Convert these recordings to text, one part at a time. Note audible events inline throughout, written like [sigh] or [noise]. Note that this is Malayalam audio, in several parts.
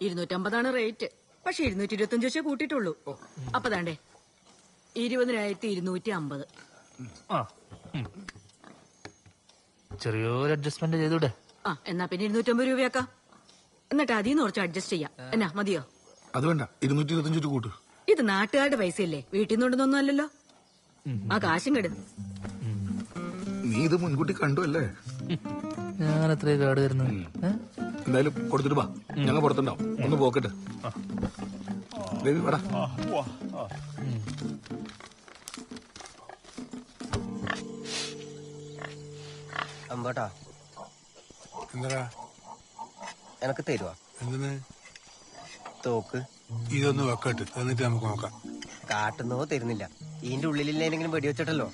ഇരുന്നൂറ്റമ്പതാണ് റേറ്റ്. പക്ഷെ ഇരുന്നൂറ്റി ഇരുപത്തി ഇരുപത്തഞ്ച് വെച്ചേ കൂട്ടിട്ടുള്ളൂ അപ്പൊ താണ്ടേ ഇരുപതിനായിരത്തി ഇരുന്നൂറ്റി അമ്പത് ആ ഉം. ചെറിയൊരു അഡ്ജസ്റ്റ്മെന്റ് ചെയ്തൂടെ? ആ എന്നാ പിന്നെ ഇരുന്നൂറ്റമ്പത് രൂപയാക്കാം. എന്നിട്ട് അതിന്ന് നിന്ന് കുറച്ച് അഡ്ജസ്റ്റ് ചെയ്യാം. എന്നാ മതിയോ? അത് വേണ്ട ഇരുന്നൂറ്റി ഇരുപത്തഞ്ച് രൂപ കൂട്ട്. ഇത് നാട്ടുകാരുടെ പൈസയല്ലേ? വീട്ടിൽ നിന്നുണ്ടെന്നൊന്നും അല്ലല്ലോ. ആ കാശും കെടു. നീ ഇത് മുൻകൂട്ടി കണ്ടു അല്ലേ? ഞാൻ അത്രയും കാട് വരുന്നത് ഏ? എന്തായാലും കൊടുത്തിട്ട് വാ. ഞങ്ങൾ പുറത്തുണ്ടാവും. ഒന്ന് പോക്കട്ടെ. ബേബി വാടാ. അമ്പോട്ടാ. എന്താ എനക്ക് തരുവാ. എന്തിന്? തോക്ക്. ഇതൊന്ന് വെക്കട്ട്. എന്നിട്ട് നമുക്ക് നോക്കാം. കാട്ടുന്നോ തരുന്നില്ല. ഇതിന്റെ ഉള്ളിലില്ലെങ്കിലും വെടിവെച്ചിട്ടല്ലോ.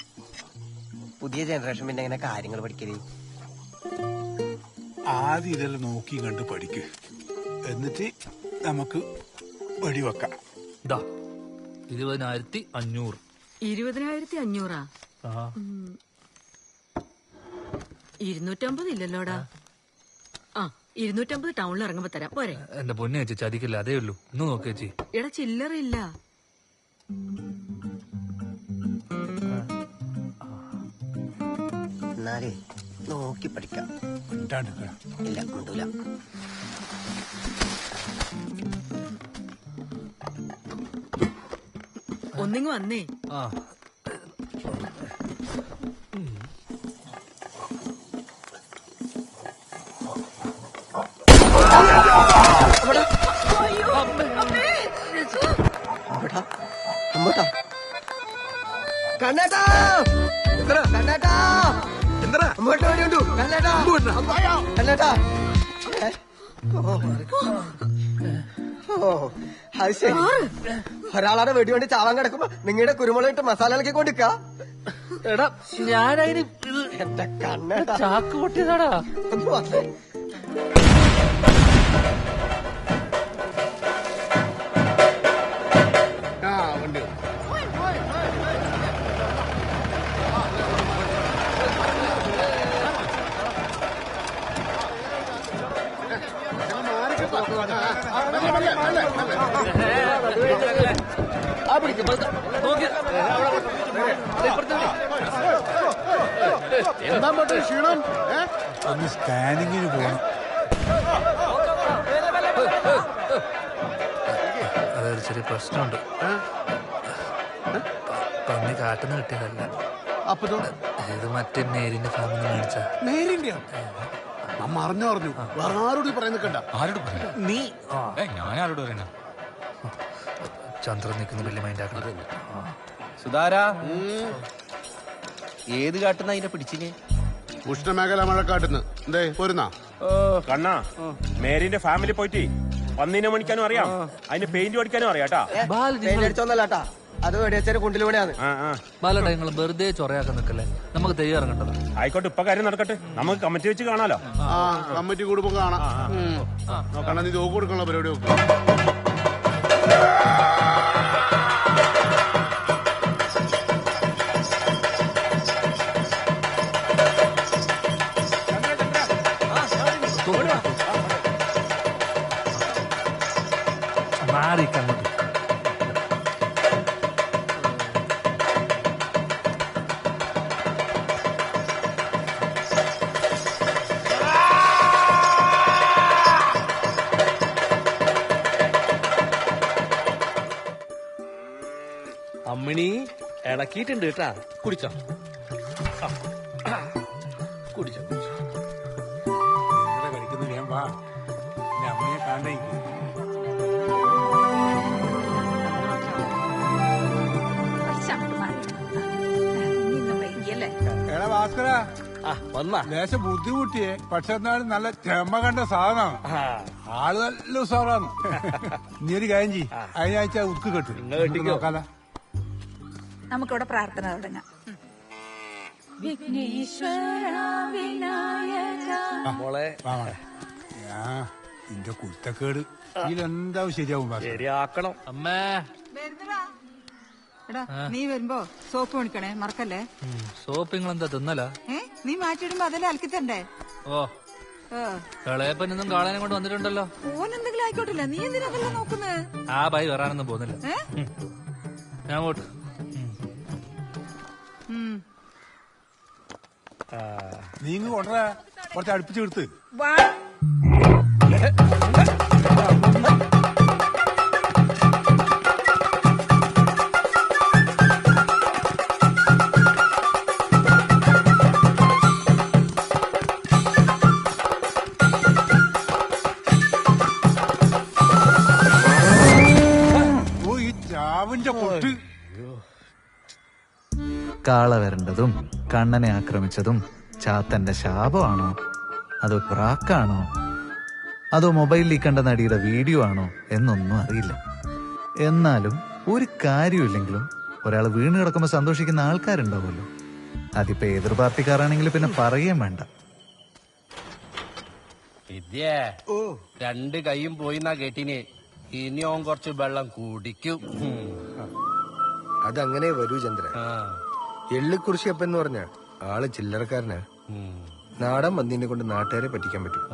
പുതിയ ജനറേഷൻ പിന്നെ എങ്ങനെ കാര്യങ്ങൾ പഠിക്കൽ? ആദ്യം ഇതെല്ലാം നോക്കി കണ്ട് പഠിക്ക്. എന്നിട്ട് നമുക്ക് വെടിവെക്കാം. ദാ ഇരുപതിനായിരത്തി അഞ്ഞൂറ് ഇരുപതിനായിരത്തി അഞ്ഞൂറാ ആ ഇരുന്നൂറ്റമ്പത് ഇല്ലല്ലോടാ. ആ. ഇരുന്നൂറ്റമ്പത് ടൗണിൽ ഇറങ്ങുമ്പോ തരാം. പോരെ. എന്റെ പൊന്നെ ചേച്ചി ചതിക്കില്ല. അതേ ഉള്ളൂ. ഒന്ന് നോക്ക് ചേച്ചി. എടാ ചില്ലറയില്ല എന്നാലേ നോക്കി പഠിക്കാം. ഇല്ല മിണ്ടൂല. ഒന്നിങ്ങ് വന്നേ. ആ. കണ്ണേട്ടാ! കണ്ണേട്ടാ! അത് ശരി. ഒരാളുടെ വെടി വേണ്ടി ചാവാൻ കിടക്കുമ്പോ നിങ്ങളുടെ കുരുമുളക് ഇട്ട് മസാല ഇളക്കി കൊണ്ടിക്ക. എടാ. ഞാനതിന് എന്റെ കണ്ണ ചാക്ക് പൊട്ടിയതാടാ. ഒന്ന് സ്കാനിങ്ങിന് പോകണം അതൊരു ചെറിയ പ്രശ്നമുണ്ട്. പന്നി കാട്ടുന്ന കിട്ടിയതല്ല. അപ്പൊ ഇത്? മറ്റേ മേരിന്റെ ഫാമിൽ മേടിച്ച. മേരിന്റെ അമ്മ അറിഞ്ഞു അറിഞ്ഞു. വേറെ ആരോട് പറയുന്ന കണ്ട ആരോട് പറഞ്ഞു നീ ഞാൻ ആരോട് പറയണ ചന്ദ്രൻ നിൽക്കുന്ന വലിയ മൈൻഡ് ആക്കണം. സുധാര. ഏത് കാട്ടുന്ന അതിനെ പിടിച്ചില്ലേ ഉഷ്ണമേഖല മഴക്കാട്ടുന്ന്. എന്തേ പോരുന്നാ. കണ്ണാ മേരിന്റെ ഫാമിലി പോയിട്ട് പന്നീനെ മണിക്കാനും അറിയാം. അതിന് പെയിന്റ് പഠിക്കാനും അറിയാട്ടാ പെയിന്റ് അടിച്ചോന്നല്ലാട്ടാ. അത് വെടിവെച്ചൊരു കുണ്ടിലൂടെയാണ്. ആ ആ. ബാലട്ട നിങ്ങൾ വെറുതെ ചൊറയാക്കാൻ നിൽക്കല്ലേ? നമുക്ക് തെയ്യം ഇറങ്ങേണ്ടതാ ആയിക്കോട്ടെ ഇപ്പൊ കാര്യം നടക്കട്ടെ. നമുക്ക് കമ്മിറ്റി വെച്ച് കാണാലോ? ആ കമ്മിറ്റി കൂടുമ്പോ കാണാം. നോക്കണം നീ കൊടുക്കാനുള്ള പരിപാടി നോക്കും അമ്മിണി ഇളക്കിയിട്ടുണ്ട് കേട്ടാ. കുടിച്ചോ? കുടിച്ചോ കളിക്കുന്ന ഞാൻ വാ. അമ്മയെ കാണേ എടാ ഭാസ്കര ആ വന്നാ. ലേശം ബുദ്ധിമുട്ടിയേ. പക്ഷെ എന്നാലും നല്ല ചെമ്മ കണ്ട സാധനമാണ്. ആൾ നല്ല ഉസാറാണ് [laughs] നീ ഒരു കാര്യം ചെയ്യ്. അതിനാഴ്ച ഉക്ക് കെട്ടു. നോക്കാലോ നമുക്കിവിടെ പ്രാർത്ഥന തുടങ്ങാം. വിഘ്നേശ്വര വാ മോളെ. നിന്റെ കുത്തക്കേട് ഇതിലെന്താവും ശരിയാവും ശരിയാക്കണം. അമ്മേ. എടാ നീ വരുമ്പോ സോപ്പ് മേടിക്കണേ മറക്കല്ലേ? സോപ്പ് നിങ്ങളെന്താ തിന്നല? ഏ നീ മാറ്റിയിടുമ്പോ അതല്ലേ അലക്കിത്തണ്ടേ ഓ. ഇളയപ്പനൊന്നും കാളാനും കൊണ്ട് വന്നിട്ടുണ്ടല്ലോ. ഓനെന്തെങ്കിലും ആയിക്കോട്ടില്ല? നീ എന്തിനാ അതെല്ലാം നോക്കുന്നത് ആ ബൈ വരാനൊന്നും പോകുന്നില്ല. ഞാൻ പോട്ട്. നീ ഇങ്ങ് കൊണ്ടുവരാ കുറച്ച് അടുപ്പിച്ച് എടുത്ത്. വാ. ഓ ഈ ചാവിന്റെ പൊട്ട്. കാള വരണ്ടതും കണ്ണനെ ആക്രമിച്ചതും ചാത്തന്റെ ശാപമാണോ? അതോ പ്രാക്കാണോ? അതോ മൊബൈലിൽ കണ്ട നടിയുടെ വീഡിയോ ആണോ എന്നൊന്നും അറിയില്ല. എന്നാലും ഒരു കാര്യമില്ലെങ്കിലും ഒരാൾ വീണ് കിടക്കുമ്പോൾ സന്തോഷിക്കുന്ന ആൾക്കാരുണ്ടാവുമല്ലോ. അതിപ്പോ എതിർ പാർട്ടിക്കാരാണെങ്കിൽ പിന്നെ പറയുകയും വേണ്ട. വിദ്യ രണ്ട് കൈയും പോയി കേട്ടിനെ. ഇനി ഓൻ കുറച്ച് വെള്ളം കുടിക്കും. അതങ്ങനെ വരൂ ചന്ദ്ര ആ. എള്ളിക്കുറിശിയപ്പൻ എന്ന് പറഞ്ഞ ആൾ ചില്ലറക്കാരനാ. നാടൻ മന്തിനെ കൊണ്ട് നാട്ടുകാരെ പറ്റിക്കാൻ പറ്റും.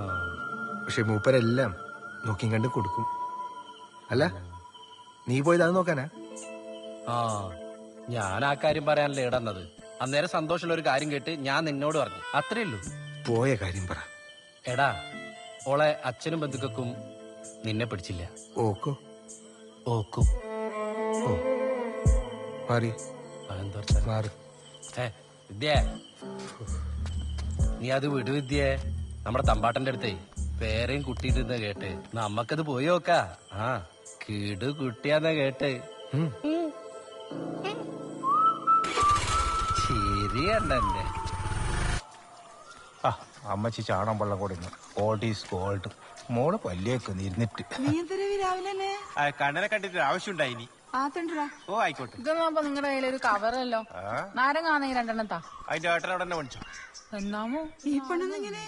പക്ഷെ മൂപ്പരെല്ലാം നോക്കിയും കണ്ട് കൊടുക്കും. അല്ല നീ പോയതാന്ന് നോക്കാനാ? ആ ഞാൻ ആ കാര്യം പറയാനല്ലേ ഇടന്നത്. അന്നേരം സന്തോഷമുള്ള ഒരു കാര്യം കേട്ട് ഞാൻ നിന്നോട് പറഞ്ഞു. അത്രേ ഉള്ളൂ. പോയ കാര്യം പറ. എടാ ഓളെ അച്ഛനും ബന്ധുക്കൾക്കും നിന്നെ പിടിച്ചില്ല. ഓക്കോ? ഓക്കോ. ഓ. മാറി? മാറി. വിദ്യ. നീ അത് വിടു വിദ്യ. നമ്മുടെ തമ്പാട്ടന്റെ അടുത്തേ പേരെയും കുട്ടിയിട്ടിരുന്ന കേട്ട്. നമ്മക്കത് പോയി നോക്കാ. ആ കിടു കുട്ടിയാന്ന കേട്ട്. ശരിയല്ലേ അമ്മച്ചി ചാണം വെള്ളം കൂടി ഗോൾഡ് ഈസ് ഗോൾഡ് മോൾ പല്ലിയൊക്കെ ഇരുന്നിട്ട്. കണ്ണനെ കണ്ടിട്ട് ആവശ്യമുണ്ടായിനി ആത്തണ്ടാ ഓ ആയിക്കോട്ടെ. ഇതൊന്നും അപ്പൊ നിങ്ങളുടെ കയ്യിൽ ഒരു കവറല്ലോ നാരങ്ങ ആണെങ്കിൽ രണ്ടെണ്ണം താ അതിന്റെ ഏട്ടൻ അവിടെ തന്നെ വിളിച്ചോ എന്നാമോ? ഈ പെണ്ണെന്നിങ്ങനെ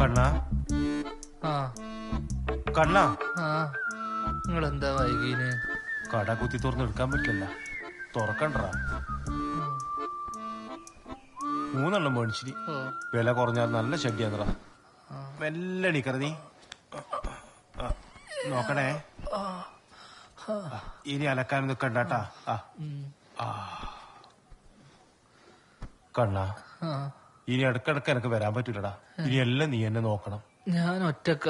കണ്ണ? ആ. കണ്ണ? ആ. നിങ്ങൾ എന്താ വൈകീന്? കട കുത്തി തുറന്ന് എടുക്കാൻ പറ്റില്ല. തുറക്കണ്ടടാ. മൂന്നെണ്ണം മേടിച്ചിരി. വില കുറഞ്ഞാൽ നല്ല ശല്യാന്നടാ. മെല്ലെ എണീക്കറ നീ നോക്കണേ. ഇനി അലക്കാൻ നിക്കണ്ടാട്ടാ. കണ്ണ ഇനി ഇടക്കിടക്ക് എനിക്ക് വരാൻ പറ്റൂലടാ. ഇനി എല്ലാം നീ എന്നെ നോക്കണം. ഞാൻ ഒറ്റക്ക.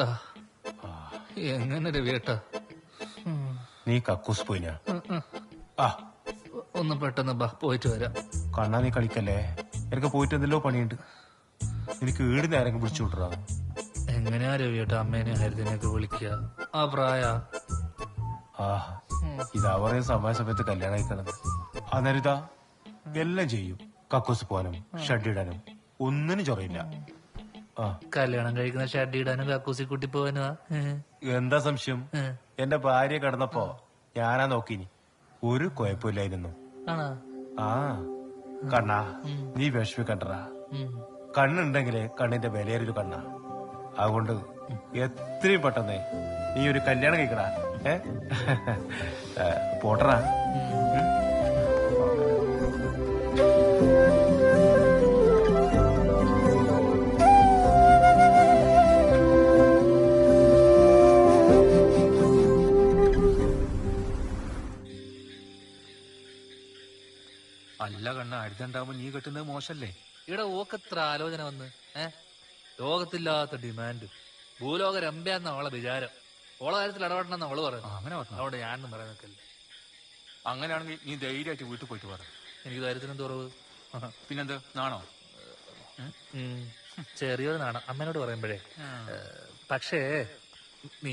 എങ്ങനെ രവിയേട്ടാ നീ കക്കൂസ് പോയിനാ? ആ ഒന്ന് പെട്ടെന്ന് ബാ പോയിട്ട് വരാം. കണ്ണാ നീ കളിക്കല്ലേ? എനിക്ക് പോയിട്ട് എന്തെല്ലോ പണിയുണ്ട്. എനിക്ക് വീടിന് ആരെങ്കിലും വിളിച്ചു വിട്ടറാ എങ്ങനെയാ രവിയേട്ടാ അമ്മേനെ ഹരിതനെയൊക്കെ വിളിക്കുക? ആ പ്രായ. ആ ഇതാ പറയുന്ന സമയ സമയത്ത് കല്യാണം കഴിക്കണത് അന്നേരം എല്ലാം ചെയ്യും. കക്കൂസ് പോകാനും ഷഡിടാനും ഒന്നിനും ചൊറയില്ല. കല്യാണം കഴിക്കുന്ന ഷഡിടാനും ഇടാനും കക്കൂസി കുട്ടി എന്താ സംശയം? എന്റെ ഭാര്യ കിടന്നപ്പോ ഞാനാ നോക്കിനി. ഒരു കുഴപ്പമില്ലായിരുന്നു. ആ. കണ്ണാ നീ വിഷമിക്കണ്ടറാ. കണ്ണുണ്ടെങ്കിലേ കണ്ണിന്റെ വിലയേറിയൊരു കണ്ണാ. അതുകൊണ്ട് എത്രയും പെട്ടെന്ന് നീ ഒരു കല്യാണം കഴിക്കടാ. ഏ? പോട്ടറാ. അല്ല കണ്ണ അടുത്തുണ്ടാവുമ്പോ നീ കെട്ടുന്നത് മോശല്ലേ? ഇവിടെ ഓക്കെത്ര ആലോചന വന്ന് ഏ? ലോകത്തില്ലാത്ത ഡിമാൻഡ് ഭൂലോക രമ്പയെന്ന അവളെ വിചാരം ഓളെ കാര്യത്തിൽ ഇടപെടണം അവൾ പറയുന്നു അങ്ങനെ അവിടെ ഞാനൊന്നും പറയാൻ നിൽക്കില്ല അങ്ങനെയാണെങ്കിൽ നീ ധൈര്യമായിട്ട് വീട്ടിൽ പോയിട്ട് പറ എനിക്ക് ധൈര്യത്തിനെന്ത് കുറവ് പിന്നെന്ത് നാണോ ചെറിയൊരു നാണം അമ്മേനോട് പറയുമ്പോഴേ പക്ഷേ നീ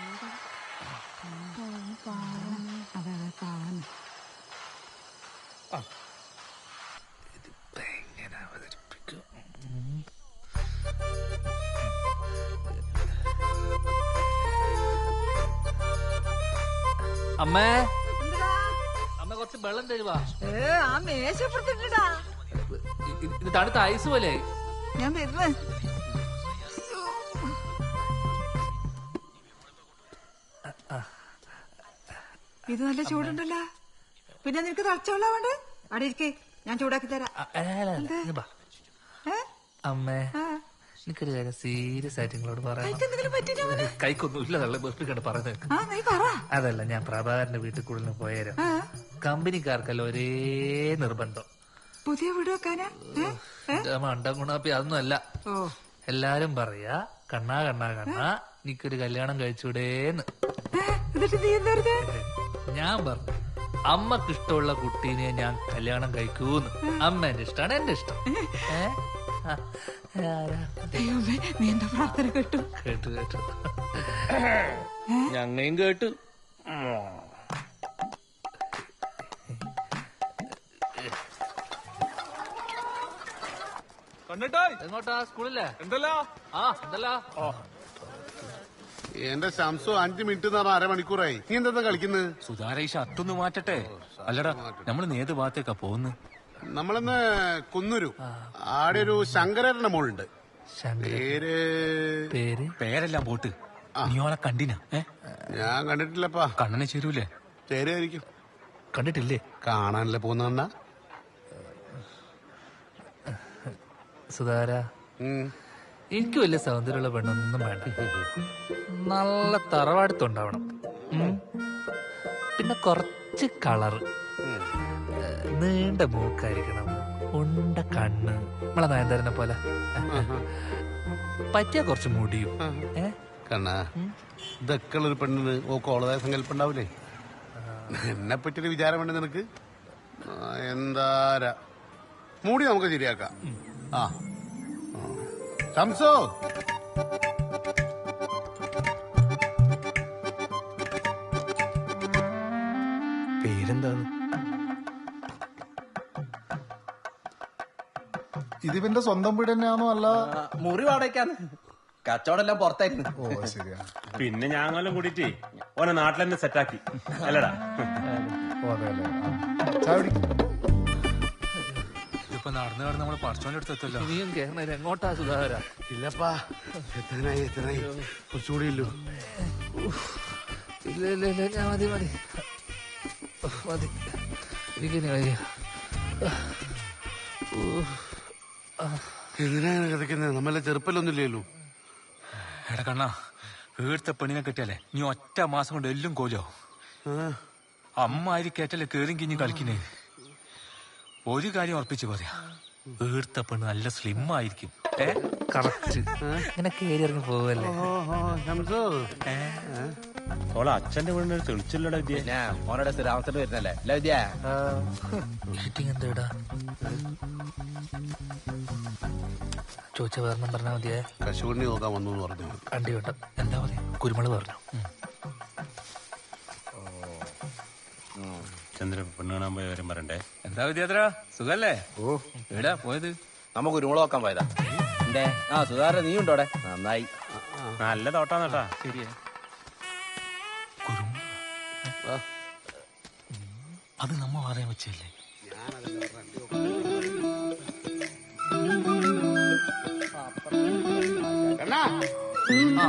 അമ്മേ. അമ്മ കുറച്ച് വെള്ളം തരുവാ. ഏ ആ മേശപ്പുറത്തിട്ടാ ഇത് ഇത് തണുത്ത ഐസ് പോലെ ഞാൻ വരുന്നേ ഇത് നല്ല ചൂടുണ്ടല്ലോ. പിന്നെ നിനക്ക് തളച്ചോളാ വേണ്ട? അവിടെ ഇരിക്കേ. ഞാൻ ചൂടാക്കി തരാം. എന്താ? ഏ? അമ്മേ. ആ. എനിക്കൊരു കാര്യം സീരിയസ് ആയിട്ട് നിങ്ങളോട് പറയാം കൈക്കൊന്നും ഇല്ല തള്ളെ ബസ്സിൽ പറയുന്നത് ആ നീ പറ. അതല്ല ഞാൻ പ്രഭാകരന്റെ വീട്ടിൽ കൂടുതൽ പോയാലും കമ്പനിക്കാർക്കല്ല ഒരേ നിർബന്ധം. പുതിയ വീട് വെക്കാനാ? മണ്ടം ഗുണാപ്പി അതൊന്നും അല്ല. എല്ലാരും പറയാ കണ്ണാ കണ്ണാ കണ്ണാ എനിക്കൊരു കല്യാണം കഴിച്ചൂടേന്ന്. ഞാൻ പറഞ്ഞു അമ്മക്കിഷ്ടമുള്ള കുട്ടീനെ ഞാൻ കല്യാണം കഴിക്കൂന്ന്. അമ്മ എന്റെ ഇഷ്ടമാണ് എന്റെ ഇഷ്ടം? ദൈവമേ നീ എന്റെ പ്രാർത്ഥന കേട്ടു? കേട്ടു കേട്ടു. ഞങ്ങയും കേട്ടു. എങ്ങോട്ടാ? സ്കൂളില്ലേ? എന്തല്ലോ? ആ എന്തല്ലോ? എന്റെ ശംസു അഞ്ചു മിനിറ്റ് എന്ന് പറഞ്ഞ അരമണിക്കൂറായി. നീ എന്താ കളിക്കുന്നത് സുധാര ഈ ഷർട്ടൊന്ന് മാറ്റട്ടെ. അല്ലടാ നമ്മൾ നേത് ഭാഗത്തേക്കാ പോകുന്നത് നമ്മളിന്ന് കുന്നൂരു. ആടെ ഒരു ശങ്കരന്റെ മോളുണ്ട്. പേര്? പേര്? പേരെല്ലാം പോട്ട്. നീ ഓളെ കണ്ടിനാ? ഞാൻ കണ്ടിട്ടില്ലപ്പാ. കണ്ണനെ ചേരൂലേ? ചേരുമായിരിക്കും കണ്ടിട്ടില്ലേ? കാണാനല്ലേ പോകുന്ന സുധാര. എനിക്ക് വലിയ സൗന്ദര്യമുള്ള പെണ്ണൊന്നും വേണ്ട. നല്ല തറവാടുത്തുണ്ടാവണം. പിന്നെ കുറച്ച് കളറ്. നീണ്ട മൂക്കായിരിക്കണം. ഉണ്ട കണ്ണ്. നമ്മളെ നയൻതാരനെ പോലെ. പറ്റിയ കുറച്ച് മുടിയും. ഏ? കണ്ണാ ഇതൊക്കെ ഒരു പെണ്ണിന് ഓ കോളതായ സങ്കല്പം ഉണ്ടാവില്ലേ? എന്നെ പറ്റിയൊരു വിചാരം വേണ്ട നിനക്ക് എന്താരാ? മൂടി നമുക്ക് ശരിയാക്കാം. ആ. ആ. ശംസോ ഇതിവന്റെ സ്വന്തം വീട് തന്നെയാണോ അല്ല? മുറി വാടകയ്ക്കാന്ന് കച്ചവടം എല്ലാം പുറത്തായിരുന്നു. ഓ ശരിയാ. പിന്നെ ഞാങ്ങളും കൂടിയിട്ട് ഓനെ നാട്ടിൽ തന്നെ സെറ്റാക്കി. അല്ലടാ. ഓ അതെ അല്ലേ. ചായ കുടിക്ക്. ഇതിപ്പോ നടന്നു നടന്ന് നമ്മൾ പറച്ചോന്റെ അടുത്ത് എത്തല്ലോ. നീയും കേരളം എങ്ങോട്ടാ സുധാകര? ഇല്ലപ്പാ. എത്രനായി എത്രനായി കുറച്ചുകൂടി ഇല്ലു. ഇല്ല ഇല്ല ഇല്ല. ഞാൻ മതി മതി. മതി. എനിക്കിനി വയ്യ. എന്തിനാണ് കിടക്കുന്നത് നമ്മളെ ചെറുപ്പല്ലൊന്നും ഇല്ലല്ലോ എടാ കണ്ണ വീഴ്ത്ത പെണ്ണിനെ കിട്ടിയാലേ നീ ഒറ്റ മാസം കൊണ്ട് എല്ലും കോലോ അമ്മ ആര് കേട്ടല്ലേ കേറും കിഞ്ഞ് കളിക്കുന്നേ. ഒരു കാര്യം ഉറപ്പിച്ചു പറയാ. വീഴ്ത്ത പെണ്ണ് നല്ല സ്ലിം ആയിരിക്കും. ഏ? കറക്റ്റ്. ഇങ്ങനെ കയറി ഇറങ്ങി പോവല്ലേ? ഓളെ അച്ഛന്റെ വീടിന് തെളിച്ചില്ലടാ വിദ്യ. മോനോടെ സ്ഥിരാമസത്തിന് വരുന്നല്ലേ? അല്ല വിദ്യ? മീറ്റിംഗ് എന്താ ചോദിച്ച വേറെ പറഞ്ഞാ മതിയെ? കശുവണ്ണി നോക്കാൻ വന്നു പറഞ്ഞു. കണ്ടി വേണ്ട എന്താ പറയാ? കുരുമുളക് പറഞ്ഞു. ചന്ദ്ര പെണ്ണു കാണാൻ പോയവരും പറയണ്ടേ? എന്താ വിദ്യാത്ര സുഖല്ലേ? ഓ. എവിടാ പോയത്? നമുക്ക് കുരുമുളക് നോക്കാൻ പോയതാ. എന്തേ? ആ സുധാര നീ ഉണ്ടോടെ നന്നായി. നല്ല തോട്ടാന്നട്ടാ ശരിയാ. അത് നമ്മ പറയാൻ വെച്ചല്ലേ ആ.